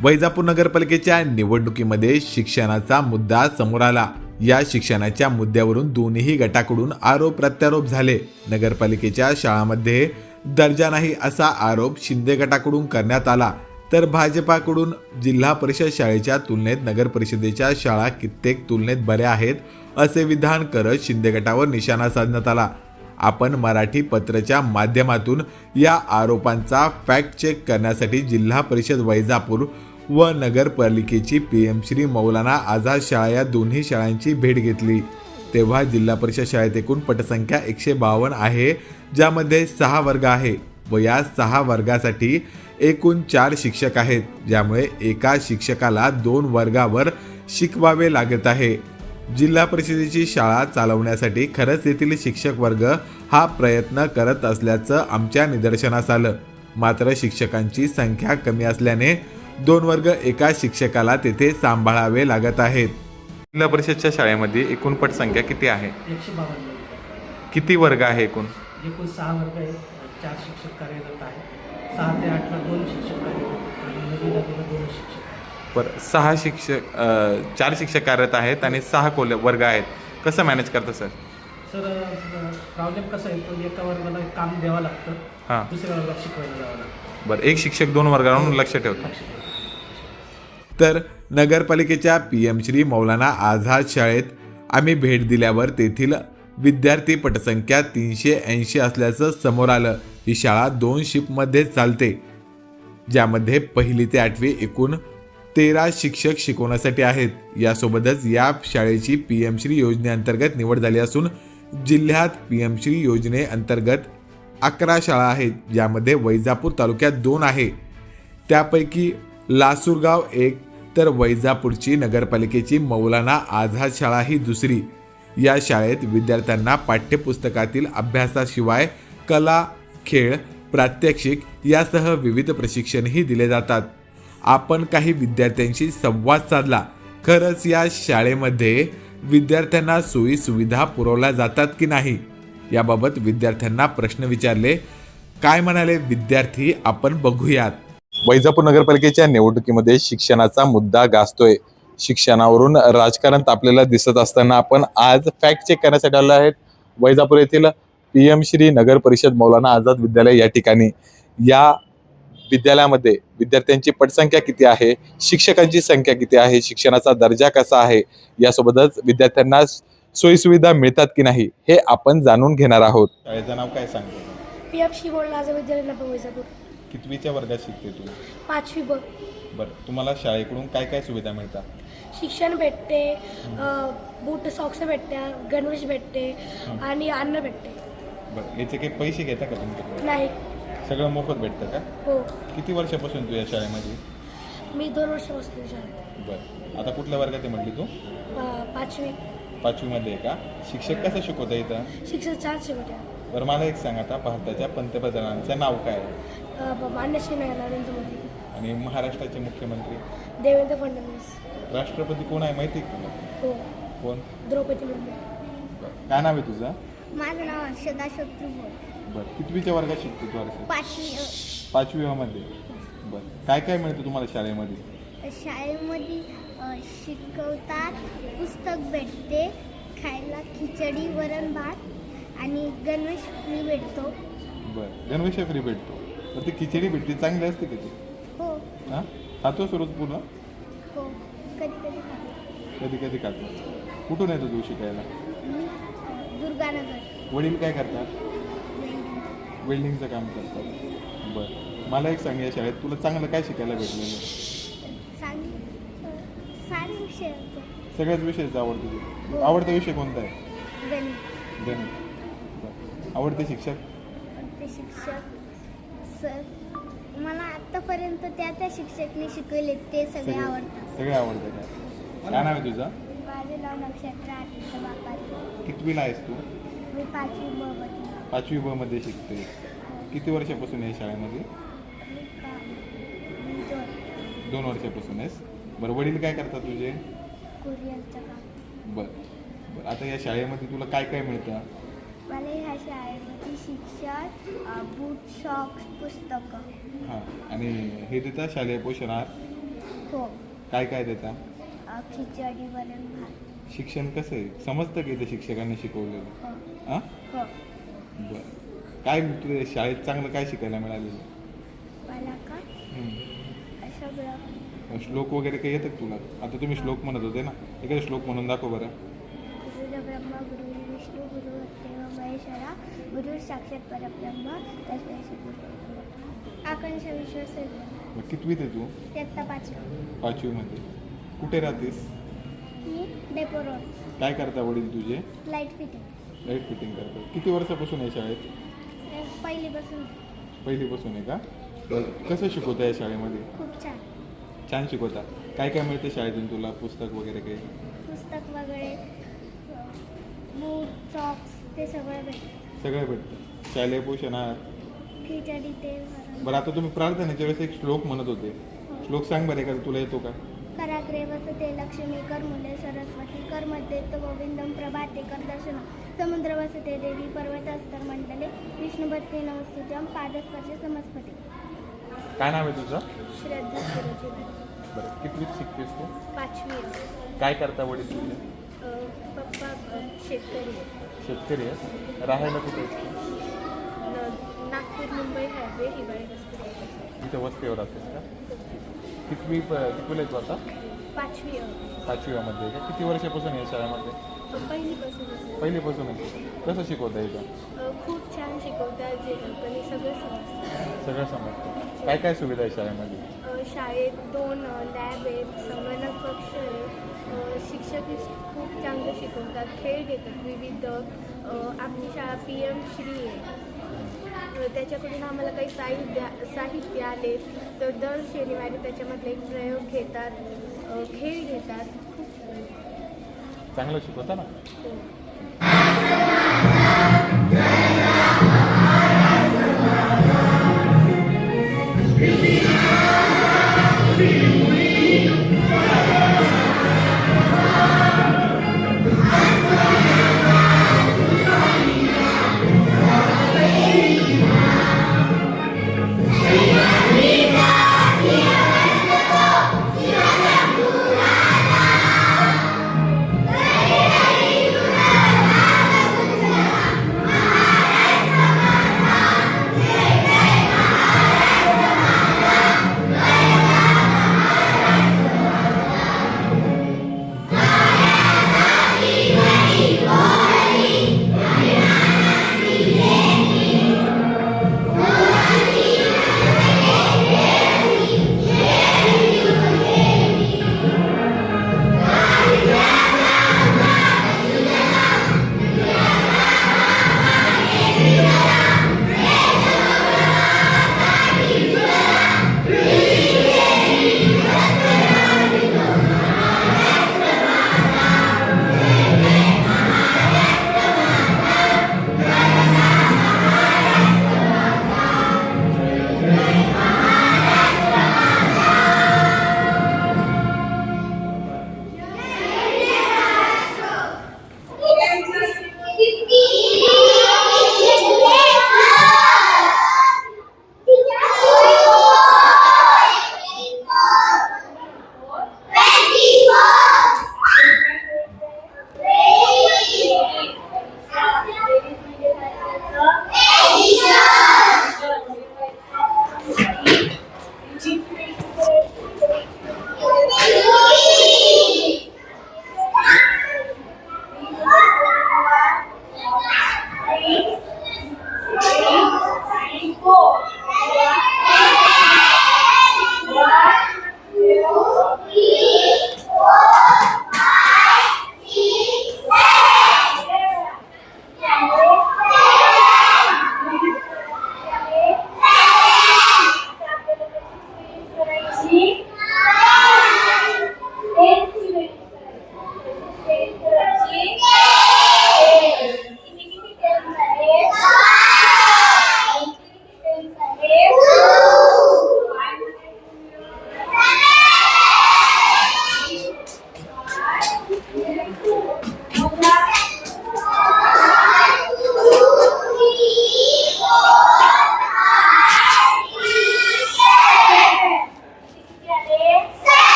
वैजापूर नगरपालिकेच्या निवडणुकीमध्ये शिक्षणाचा मुद्दा समोर आला. या शिक्षणाच्या मुद्द्यावरून दोन्ही गटाकडून आरोप प्रत्यारोप झाले. नगरपालिकेच्या शाळांमध्ये दर्जा नाही असा आरोप शिंदे गटाकडून करण्यात आला. तर भाजपाकडून जिल्हा परिषद शाळेच्या तुलनेत नगर परिषदेच्या शाळा कित्येक तुलनेत बऱ्या आहेत असे विधान करत शिंदे गटावर निशाणा साधण्यात आला. आपण मराठी पत्रच्या माध्यमातून या आरोपांचा फॅक्ट चेक करण्यासाठी जिल्हा परिषद वैजापूर व नगरपालिकेची पी एम श्री मौलाना आझाद शाळा या दोन्ही शाळांची भेट घेतली. तेव्हा जिल्हा परिषद शाळेत एकूण पटसंख्या एकशे बावन्न आहे ज्यामध्ये सहा वर्ग आहे व या सहा वर्गासाठी एकूण चार शिक्षक आहेत ज्यामुळे एका शिक्षकाला दोन वर्गावर शिकवावे लागत आहे. जिल्हा परिषदेची शाळा चालवण्यासाठी खरंच येथील शिक्षक वर्ग हा प्रयत्न करत असल्याचं आमच्या निदर्शनास आलं. मात्र शिक्षकांची संख्या कमी असल्याने दोन वर्ग एका शिक्षकाला तेथे सांभाळावे लागत आहेत. जिल्हा परिषदच्या शाळेमध्ये एकूण पटसंख्या किती आहे? एकशे बावन्न किती वर्ग आहे एकूण? एकूण सहा वर्ग आहेत चार शिक्षक कार्यरत आहेत. सहा ते आठला दोन शिक्षक कार्यरत आहेत आणि दोन शिक्षक बरं सहा शिक्षक चार शिक्षक कार्यरत आहेत आणि सहा कोल वर्ग आहेत. कसं मॅनेज करतं सर? सर प्रॉब्लेम कसा आहे तो एका वर्गाला काम द्यावं लागतं हां. दुसऱ्या वर्गाला शिकवायला जावं लागतं. बरं एक शिक्षक दोन वर्गावरून लक्ष ठेवतो. तर नगरपालिकेच्या पी एम श्री मौलाना आझाद शाळेत आम्ही भेट दिल्यावर तेथील विद्यार्थी पटसंख्या तीनशे ऐंशी असल्याचं समोर आलं. ही शाळा दोन शिफ्टमध्ये चालते ज्यामध्ये पहिली ते आठवी एकूण तेरा शिक्षक शिकवण्यासाठी आहेत. यासोबतच या शाळेची पी एम श्री योजनेअंतर्गत निवड झाली असून जिल्ह्यात पी एम श्री योजनेअंतर्गत अकरा शाळा आहेत ज्यामध्ये वैजापूर तालुक्यात दोन आहे. त्यापैकी लासूरगाव एक तर वैजापूरची नगरपालिकेची मौलाना आझाद शाळा ही दुसरी. या शाळेत विद्यार्थ्यांना पाठ्यपुस्तकातील अभ्यासाशिवाय कला खेळ प्रात्यक्षिक यासह विविध प्रशिक्षणही दिले जातात. आपण काही विद्यार्थ्यांशी संवाद साधला. खरंच या शाळेमध्ये विद्यार्थ्यांना सोयी सुविधा पुरवल्या जातात की नाही? याबाबत विद्यार्थ्यांना प्रश्न विचारले. काय म्हणाले विद्यार्थी? आपण बघूयात. वैजापूर नगरपालिकेच्या निवडणुकीमध्ये शिक्षणाचा मुद्दा गाजतोय. शिक्षणावरून राजकारण तापलेलं दिसत असताना आपण आज फॅक्ट चेक करण्यासाठी आलो आहेत. वैजापूर येथील पी एम श्री नगर परिषद मौलाना आझाद विद्यालय या ठिकाणी. या विद्यालयामध्ये विद्यार्थ्यांची पटसंख्या किती आहे? शिक्षकांची संख्या किती आहे? शिक्षणाचा दर्जा कसा आहे? यासोबतच विद्यार्थ्यांना सोयीसुविधा मिळतात की नाही हे आपण जाणून घेणार आहोत. शाळेचं नाव काय सांगतो पी एफ शी कितवीच्या वर्गात शिकते तू? पाचवी ब बरं तुम्हाला शाळेकडून काय काय सुविधा मिळतात? शिक्षण भेटते अ, बूट सॉक्स भेटते गणवेश भेटते आणि अन्न भेटते. बरं याचे काही पैसे घेता का तुमच्याकडे नाही. सगळं मोफत भेटतं का? हो. किती वर्षापासून तू या शाळेमध्ये? मी दोन वर्षापासून शाळेत आहे. बरं. आता कुठल्या वर्गात आहे म्हटली तू? पा- पाचवी. पाचवीमध्ये आहे का? शिक्षक कसं शिकवता इथं? शिक्षण छान शिकवते बरं मला एक सांग आता भारताच्या पंतप्रधानांचं नाव काय आहे? मान्य श्री नरेंद्र मोदी. आणि महाराष्ट्राचे मुख्यमंत्री? देवेंद्र फडणवीस. राष्ट्रपती कोण आहे माहिती आहे का तुला? हो. कोण? द्रौपदी मुर्मू. काय नाव आहे तुझं? माझं नाव हर्षदा शत्रुघ्न बरं कितवीच्या वर्गात शिकते तू हर्षद पाचवी. पाचवीमध्ये. बरं काय काय मिळतं तुम्हाला शाळेमध्ये? शाळेमध्ये अ, शिकवतात पुस्तक भेटते खायला खिचडी वरण भात आणि गणवेश फ्री भेटतो. बरं गणवेश फ्री भेटतो. तर ती खिचडी भेटते चांगली असते का ती? हो. हां? खातोस रोज पूर्ण? हो कधी कधी खातो. कधी कधी खातो. कुठून येतो तू शिकायला? मी दुर्गानगर. वडील काय करतात? वेल्डिंगचं काम करतात. बरं. मला एक सांग या शाळेत. तुला चांगलं काय शिकायला भेटलेलं? सांग विषयाचं. सगळ्याच विषयाचं आवडतं तुला? आवडता विषय कोणता आहे? गणित. गणित. बरं. आवडते शिक्षक? ते शिक्षक. सर मला आत्तापर्यंत त्या त्या शिक्षकने शिकवले ते सगळे आवडतात. सगळे आवडते काय काय नाव आहे तुझं? माझं नाव नक्षत्र आदित्य बापारी कितवीला आहेस तू? मी पाचवी पाचवी ब मध्ये शिकते किती वर्षापासून आहे शाळेमध्ये? मी का मी दोन. दोन वर्षापासून आहेस. बरं वडील काय करतात तुझे? कुरिअरचं काम. बरं बरं. आता या शाळेमध्ये तुला काय काय मिळतं? मला ह्या शाळेमध्ये शिक्षण अ, बूट सॉक्स पुस्तकं. हां. आणि हे देतात शालेय पोषण आहार? हो. काय काय देता? अ, खिचडी वरण भात. शिक्षण कसं आहे? समजतं की ते शिक्षकांनी शिकवलेलं? हो. बरं. काय तुला शाळेत चांगलं काय शिकायला मिळालेलं मला का हम्म. सगळं श्लोक वगैरे काही येतं का तुला? आता तुम्ही श्लोक म्हणत होते ना. एखादा श्लोक म्हणून दाखव बरं. गुरु ब्रह्मा गुरु विष्णू गुरु देव महेश्वरा गुरु साक्षात परब्रह्म तस्मै श्री गुरु आकांक्षा विश्वास मग कितवीत आहे तू? इयत्ता पाचवी. पाचवीमध्ये. कुठे राहतेस? काय करता वडील तुझे? लाइट फिटिंग लाइट फिटिंग करतात किती वर्षापासून आहे शाळेत? पहिलीपासून. पहिलीपासून आहे का? बरं कसं शिकवता या शाळेमध्ये? खूप छान. छान शिकवता. काय काय मिळतं शाळेतून तुला? पुस्तक वगैरे काही? पुस्तक वगैरे ते सगळं भेटतं. सगळं भेटतं. शालेय पोषण आहार? खिचडी तेल वरण. बरं आता तुम्ही प्रार्थनेच्या वेळेस एक श्लोक म्हणत होते. श्लोक सांग बरं एखादा तुला येतो का? कराग्रे वसते लक्ष्मी कर मुले सरस्वती कर मध्ये गोविंदम प्रभाते कर दर्शन समुद्र वसते देवी पर्वतास्तर मंडले विष्णुभक्ती नमस्तुजम पादस्पर्श समस्पती. काय नाव आहे तुझं? श्रद्धा सुरुची बरं कितवीत शिकतेस तू? पाचवी. काय करता वडील तुझे? पप्पा शेतकरी शेतकरी आहेस राहायला कुठे तू? नागपूर मुंबई हायवे हिवाळी वस्ती इथं वस्तीवर राहतेस का? कितवी प- कितवीला आहे तू आता? पाचवी. पाचवीमध्ये. का किती वर्षापासून आहे शाळेमध्ये? पहिलीपासून पहिलीपासून कसं शिकवता इथं खूप छान शिकवतात जे सगळं समजतं. सगळं समजतं. काय काय सुविधा आहे शाळेमध्ये? शाळेत दोन लॅब आहेत संगणक कक्ष आहे. अ, शिक्षक ही खूप चांगलं शिकवतात खेळ घेतात विविध. अ, आपली शाळा पी एम श्री आहे. अ, त्याच्याकडून आम्हाला काही साहित्य साहित्य आले तर दर शनिवारी त्याच्यामधले एक प्रयोग घेतात खेळ घेतात. खूप चांगलं शिकवता ना?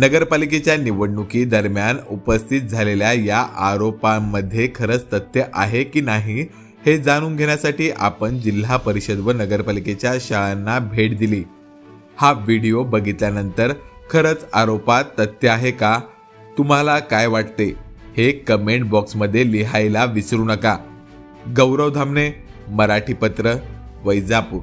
नगरपालिकेच्या निवडणुकी दरम्यान उपस्थित झालेल्या या आरोपांमध्ये खरंच तथ्य आहे की नाही हे जाणून घेण्यासाठी आपण जिल्हा परिषद व नगरपालिकेच्या शाळांना भेट दिली. हा व्हिडिओ बघितल्यानंतर खरंच आरोपात तथ्य आहे का? तुम्हाला काय वाटते? हे कमेंट बॉक्समध्ये लिहायला विसरू नका. गौरव धामणे मराठी पत्र वैजापूर.